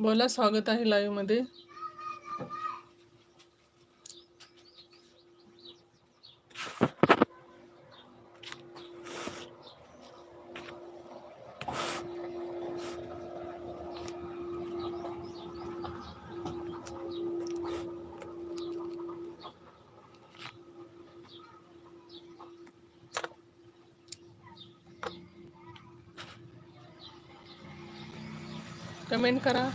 बोला स्वागत आहे लाईव्हमध्ये. कमेंट करा.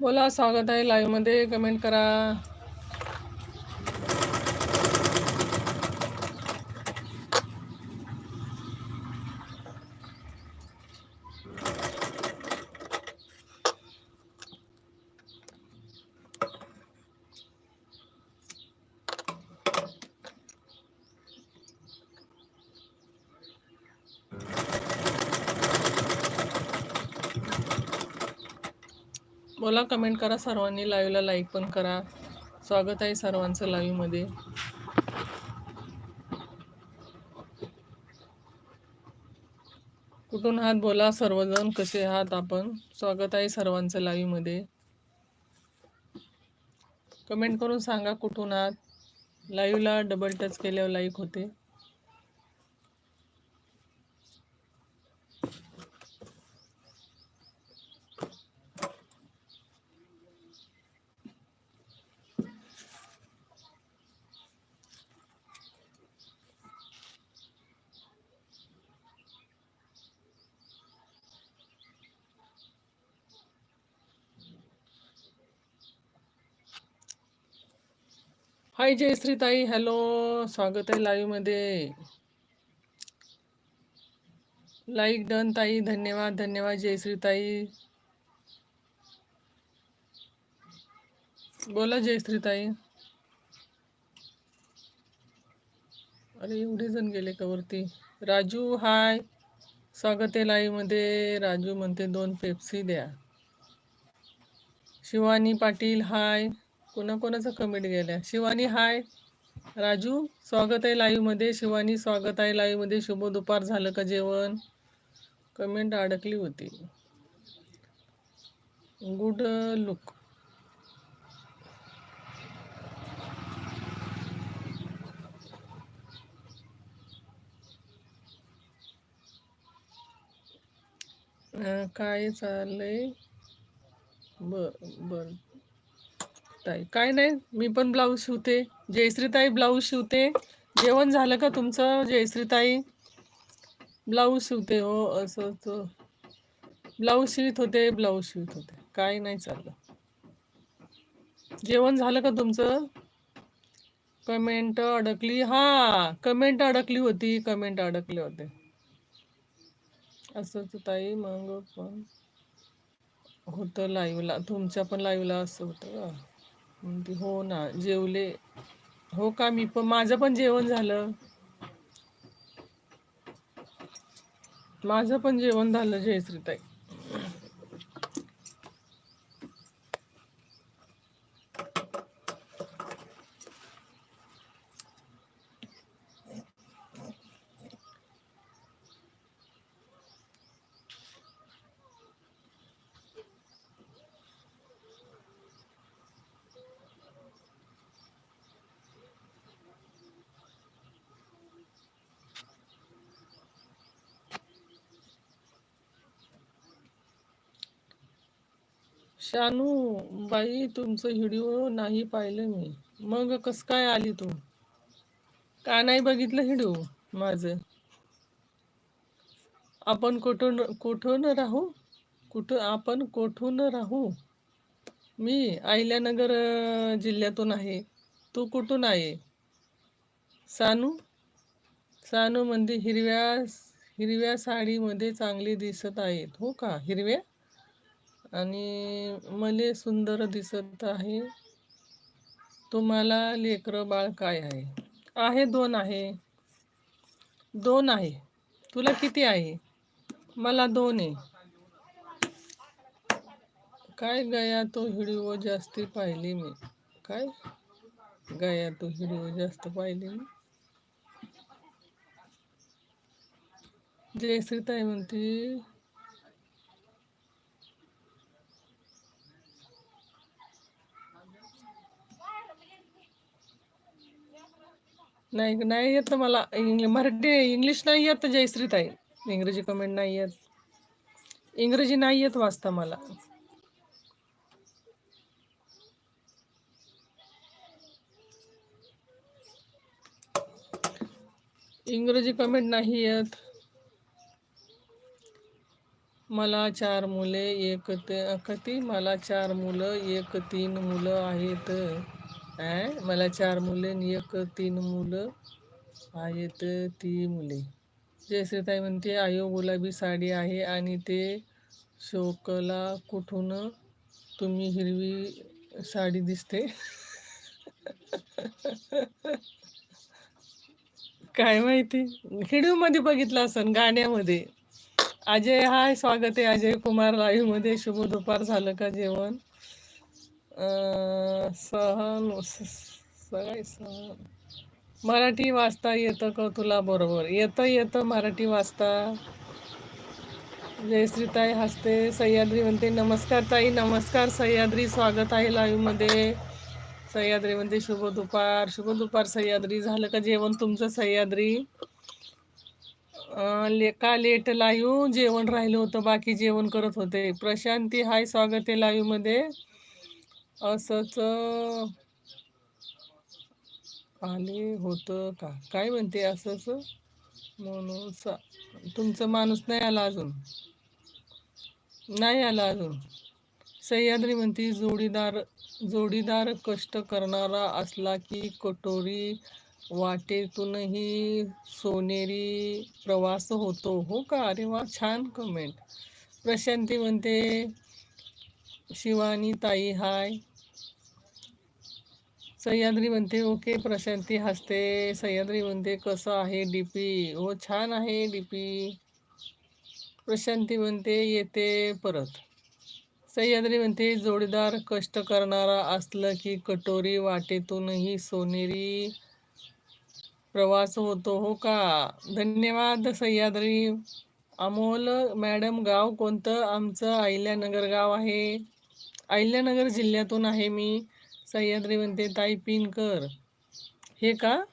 बोला स्वागत आहे लाईव्हमध्ये. कमेंट करा. बोला कमेंट करा. सर्वांनी लाईव्हला लाईक पण करा. स्वागत आहे सर्वांचं लाईव्हमध्ये कुठून आहात? बोला. सर्वजण कसे आहात आपण? स्वागत आहे सर्वांचं लाईव्हमध्ये कमेंट करून सांगा कुठून आहात? लाईव्हला डबल टच केल्यावर लाईक होते. हाय जयश्रीताई हॅलो स्वागत आहे लाईव्हमध्ये. लाईक डन ताई. धन्यवाद धन्यवाद जयश्रीताई बोला जयश्रीताई अरे एवढे जण गेले का वरती? राजू हाय स्वागत आहे लाईव्हमध्ये. राजू म्हणते दोन पेप्सी द्या. शिवानी पाटील हाय कोणाकोणाचा कमेंट गेल्या? शिवानी हाय. राजू स्वागत आहे लाईव्हमध्ये. शिवानी स्वागत आहे लाईव्हमध्ये. शुभ दुपार झालं का जेवण? कमेंट अडकली होती. गुड लुक काय चाललंय? बर बर. ताई काय नाही मी पण ब्लाऊज शिवते. जयश्रीताई ब्लाऊज शिवते. जेवण झालं का तुमचं जयश्रीताई? ब्लाऊज शिवते हो असं ब्लाऊज शिवत होते ब्लाऊज शिवत होते. काय नाही चाललं. जेवण झालं का तुमचं? कमेंट अडकली. हा कमेंट अडकली होती कमेंट अडकले होते. असंच ताई मग पण. होतं लाईव्हला तुमच्या पण लाईव्हला असं होतं का? म्हणते हो ना जेवले. हो का मी पण माझं पण जेवण झालं. माझं पण जेवण झालं जयश्रीताई. शानू बाई तुमचं व्हिडिओ नाही पाहिलं मी. मग कस काय आली तू? का नाही बघितलं व्हिडिओ माझं? आपण कुठून कुठून राहू? कुठं आपण कोठून राहू? मी अहिल्यानगर जिल्ह्यातून आहे. तू कुठून आहे? सानू? सानू म्हणजे हिरव्या हिरव्या साडीमध्ये चांगली दिसत आहेत. हो का? हिरव्या? आणि मले सुंदर दिसत आहे. तुम्हाला लेकरं बाळ काय आहे? आहे दोन आहे. दोन आहे. तुला किती आहे? मला दोन आहे. काय गया तो व्हिडिओ जास्ती पाहिली मी? काय गया तो व्हिडिओ जास्त पाहिली मी? जयश्रीताई म्हणते नाही नाही येत मला. इंग्ल मराठी इंग्लिश नाही येत जयश्री ताई इंग्रजी कमेंट नाही येत. इंग्रजी नाही येत वाचता मला. इंग्रजी कमेंट नाही येत. मला चार मुले एक ते कधी मला चार मुलं एक तीन मुलं आहेत. आहे मला चार मुले आणि एक तीन मुलं आहेत ती मुले. जयश्रीताई म्हणते आयो गुलाबी साडी आहे आणि ते शोकला कुठून तुम्ही हिरवी साडी दिसते? काय माहिती? व्हिडिओमध्ये बघितलं असन गाण्यामध्ये. अजय हाय स्वागत आहे. अजय कुमार लाईव्हमध्ये. शुभ दुपार झालं का जेवण? सहन सगळे सहन. मराठी वाचता येतं का तुला बरोबर येतं येतं मराठी वाचता. जयश्रीताई हसते सह्याद्री म्हणते नमस्कार ताई नमस्कार सह्याद्री स्वागत आहे लाईव्हमध्ये. सह्याद्री म्हणते शुभ दुपार. शुभ दुपार सह्याद्री. झालं का जेवण तुमचं सह्याद्री? ले का लेट लाईव्ह? जेवण राहिलं होतं बाकी जेवण करत होते. प्रशांती हाय स्वागत आहे लाईव्हमध्ये. असंच आले होतं का? काय म्हणते असंच? म्हणून सा- तुमचं माणूस नाही आला अजून. नाही आला अजून. सह्याद्री म्हणती जोडीदार जोडीदार कष्ट करणारा असला की कटोरी वाटेतूनही सोनेरी प्रवास होतो. हो का? अरे वा छान कमेंट प्रशांती म्हणते शिवानी ताई हाय. सह्याद्री म्हणते ओके प्रशांती हसते. सह्याद्री म्हणते कसं आहे डीपी? हो छान आहे डीपी. प्रशांती म्हणते येते परत. सह्याद्री म्हणते जोडीदार कष्ट करणारा असलं की कटोरी वाटेतूनही सोनेरी प्रवास होतो हो का? धन्यवाद सह्याद्री. अमोल मॅडम गाव कोणतं? आमचं अहिल्यानगर गाव आहे. अहिल्यानगर जिल्ह्यातून आहे मी. सह्याद्री म्हणते ताई पिन कर. हे का?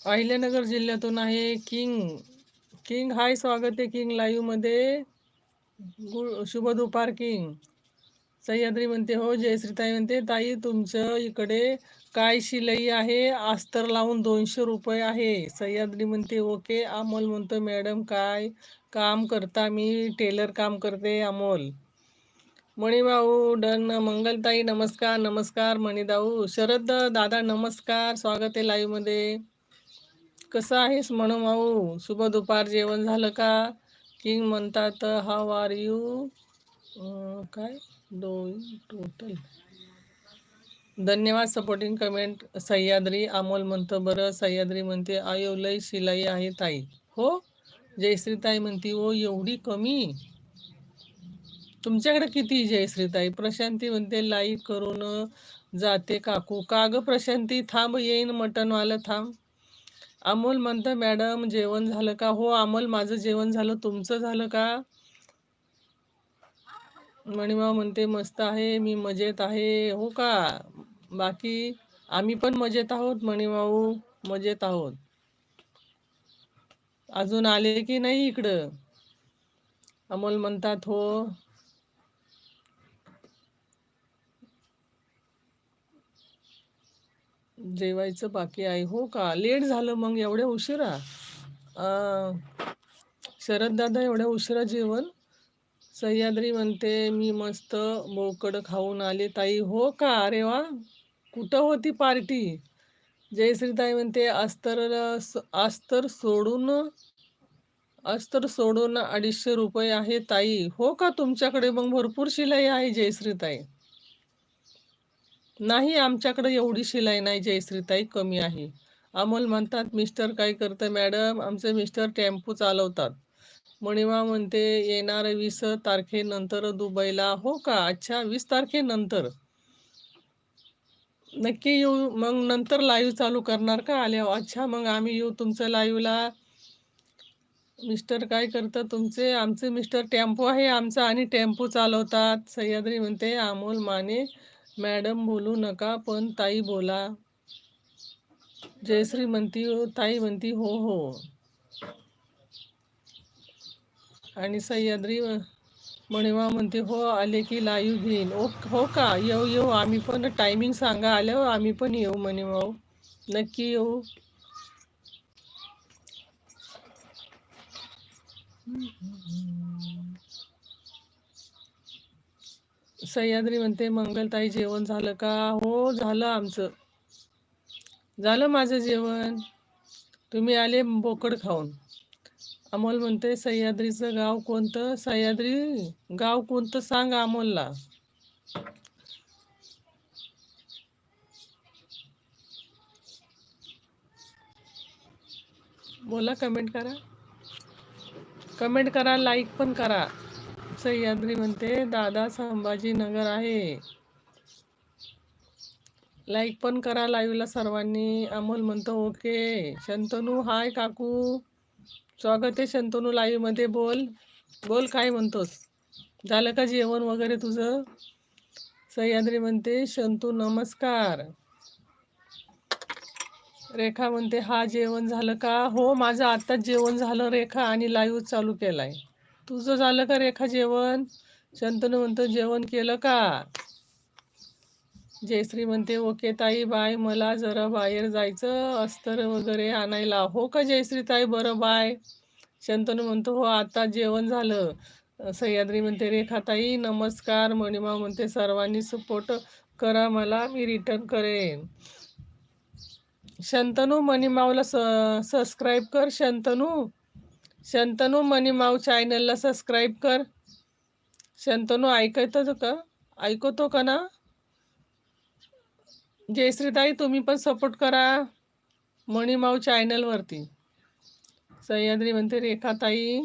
अहिल्यानगर जिल्ह्यातून आहे किंग. किंग हाय स्वागत आहे किंग लाईव्हमध्ये. गुड शुभ दुपार किंग. सह्याद्री म्हणते हो जयश्रीताई म्हणते ताई तुमचं इकडे काय शिलाई आहे? अस्तर लावून दोनशे रुपये आहे. सह्याद्री म्हणते ओके अमोल म्हणतो मॅडम काय काम करता? मी टेलर काम करते अमोल. मणिभाऊ डन मंगलताई नमस्कार नमस्कार मणिदाऊ. शरद दादा नमस्कार स्वागत आहे लाईव्हमध्ये. कसं आहेस म्हणू भाऊ शुभ दुपार जेवण झालं का? किंग म्हणतात हाव आर यू काय? दोन टोटल. धन्यवाद सपोर्टिंग कमेंट सह्याद्री अमोल म्हणतं बरं. सह्याद्री म्हणते आयो लय शिलाई आहे ताई. हो? जयश्रीताई म्हणते ओ एवढी कमी? तुमच्याकडे किती जयश्रीताई? प्रशांती म्हणते लाईक करून जाते काकू. का ग प्रशांती? थांब येईन मटनवालं थांब. अमोल म्हणतं मॅडम जेवण झालं का? हो अमोल माझं जेवण झालं. तुमचं झालं का? मणिमा म्हणते मस्त आहे मी मजेत आहे. हो का? बाकी आम्ही पण मजेत आहोत मणिमाऊ मजेत आहोत. अजून आले की नाही इकडं? अमोल म्हणतात हो. जेवायचं बाकी आहे. हो का? लेट झालं मग एवढ्या उशिरा? अं, शरद दादा एवढ्या उशिरा जेवण सह्याद्री म्हणते मी मस्त बोकड खाऊन आले ताई. हो का? अरे वा! कुठं होती पार्टी? जयश्रीताई म्हणते अस्तर अस्तर सोडून अस्तर सोडून अडीचशे रुपये आहे ताई. हो का? तुमच्याकडे मग भरपूर शिलाई आहे जयश्रीताई. नाही आमच्याकडे एवढी शिलाई नाही जयश्रीताई कमी आहे. अमोल म्हणतात मिस्टर काय करतं मॅडम? आमचे मिस्टर टेम्पो चालवतात. मणिमा म्हणते येणार वीस तारखेनंतर दुबईला हो का? अच्छा वीस तारखेनंतर. नक्की येऊ? मग नंतर लाईव्ह चालू करणार का? आल्यावर अच्छा मग आम्ही येऊ तुमचं लाईव्हला मिस्टर काय करतात तुमचे? आमचे मिस्टर टेम्पो आहे आमचा आणि टेम्पो चालवतात. सह्याद्री म्हणते अमोल माने मॅडम बोलू नका पण ताई बोला. जयश्री म्हणती ताई म्हणती हो हो. आणि सह्याद्री मणिमा म्हणते हो आले की लाईव्ह घेईन. ओ हो का? येऊ येऊ आम्ही पण टायमिंग सांगा आल्यावर आम्ही पण येऊ मणिमा नक्की येऊ. सह्याद्री म्हणते मंगलताई जेवण झालं का? हो झालं आमचं. झालं माझं जेवण. तुम्ही आले बोकड खाऊन. अमोल म्हणते सह्याद्रीचं गाव कोणतं? सह्याद्री गाव कोणतं सांग अमोलला. बोला कमेंट करा. कमेंट करा लाईक पण करा. सह्याद्री म्हणते दादा संभाजीनगर आहे. लाईक पण करा लाईव्हला सर्वांनी. अमोल म्हणतो ओके शंतनू हाय काकू. स्वागत आहे शंतनू लाईव्हमध्ये बोल. बोल काय म्हणतोस? झालं का जेवण वगैरे तुझं? सह्याद्री म्हणते शंतू नमस्कार. रेखा म्हणते हा जेवण झालं का? हो माझं आत्ताच जेवण झालं रेखा आणि लाईव्ह चालू केलाय. तुझं झालं का रेखा जेवण? शंतनू म्हणतो जेवण केलं का? जयश्री म्हणते ओके ताई बाय मला जरा बाहेर जायचं अस्तर वगैरे आणायला. हो का जयश्री ताई? बरं बाय. शंतनू म्हणतो हो आता जेवण झालं. सह्याद्री म्हणते रेखाताई नमस्कार. मणिमा म्हणते सर्वांनी सपोर्ट करा मला मी रिटर्न करेन. शंतनू मणिमावला स सबस्क्राईब कर शंतनू. शंतनू मणिमाव चॅनलला सबस्क्राईब कर. शंतनू ऐकतो का? ऐकतो का ना? जयश्रीताई तुम्ही पण सपोर्ट करा मणिमाऊ चॅनलवरती सह्याद्री म्हणते रेखाताई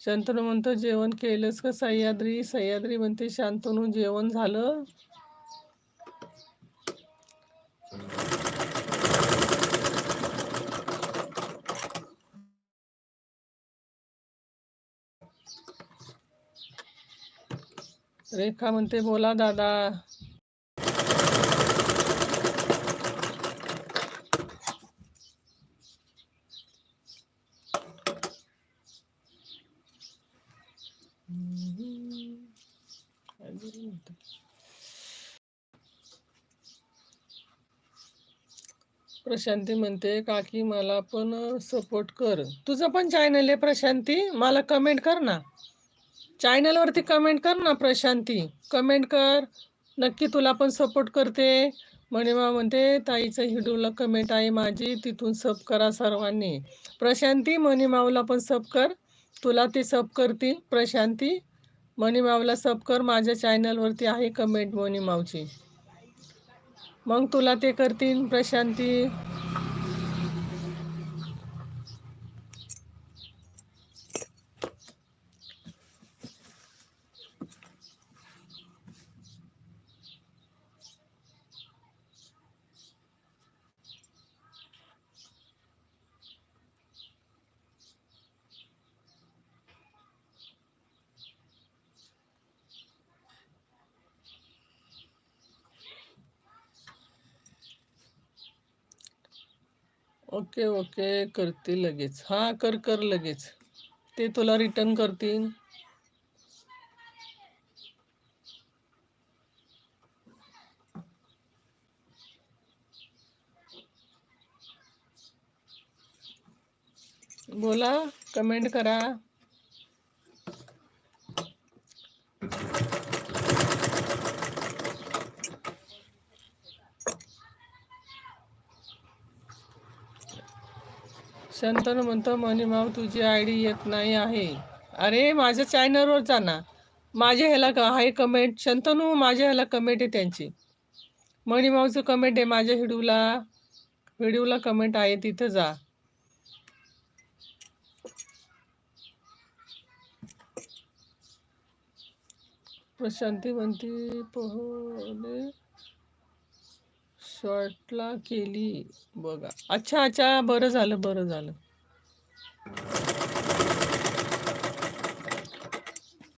शांतनू म्हणतो जेवण केलंस का सह्याद्री? सह्याद्री म्हणते शांतनू जेवण झालं. रेखा म्हणते बोला दादा. प्रशांती म्हणते काकी मला पण सपोर्ट कर. तुझं पण चॅनल आहे प्रशांती? मला कमेंट कर ना. चॅनलवरती कमेंट कर ना प्रशांती. कमेंट कर. नक्की तुला पण सपोर्ट करते. मणिमा म्हणते ताईचं हिडूला कमेंट आहे माझी तिथून सब करा सर्वांनी. प्रशांती मणिमावला पण सब कर. तुला ते सब करतील प्रशांती. मणिमावला सब कर माझ्या चॅनलवरती आहे कमेंट मणिमावची मग तुला ते करतील प्रशांती. Okay okay. करते लगेच. हा कर कर लगेच. ते तुला रिटर्न करतील. बोला कमेंट करा. शंतनू म्हणतो मनीमाव तुझी आय डी येत नाही आहे. अरे माझ्या चॅनलवर जा ना. माझ्या ह्याला का आहे कमेंट शंतनू माझ्या ह्याला कमेंट आहे त्यांची. मणिमावचं कमेंट आहे माझ्या व्हिडिओला. व्हिडिओला कमेंट आहे तिथं जा. प्रशांती म्हणती पोहले शॉर्टला केली. बघा. अच्छा अच्छा बरं झालं बरं झालं.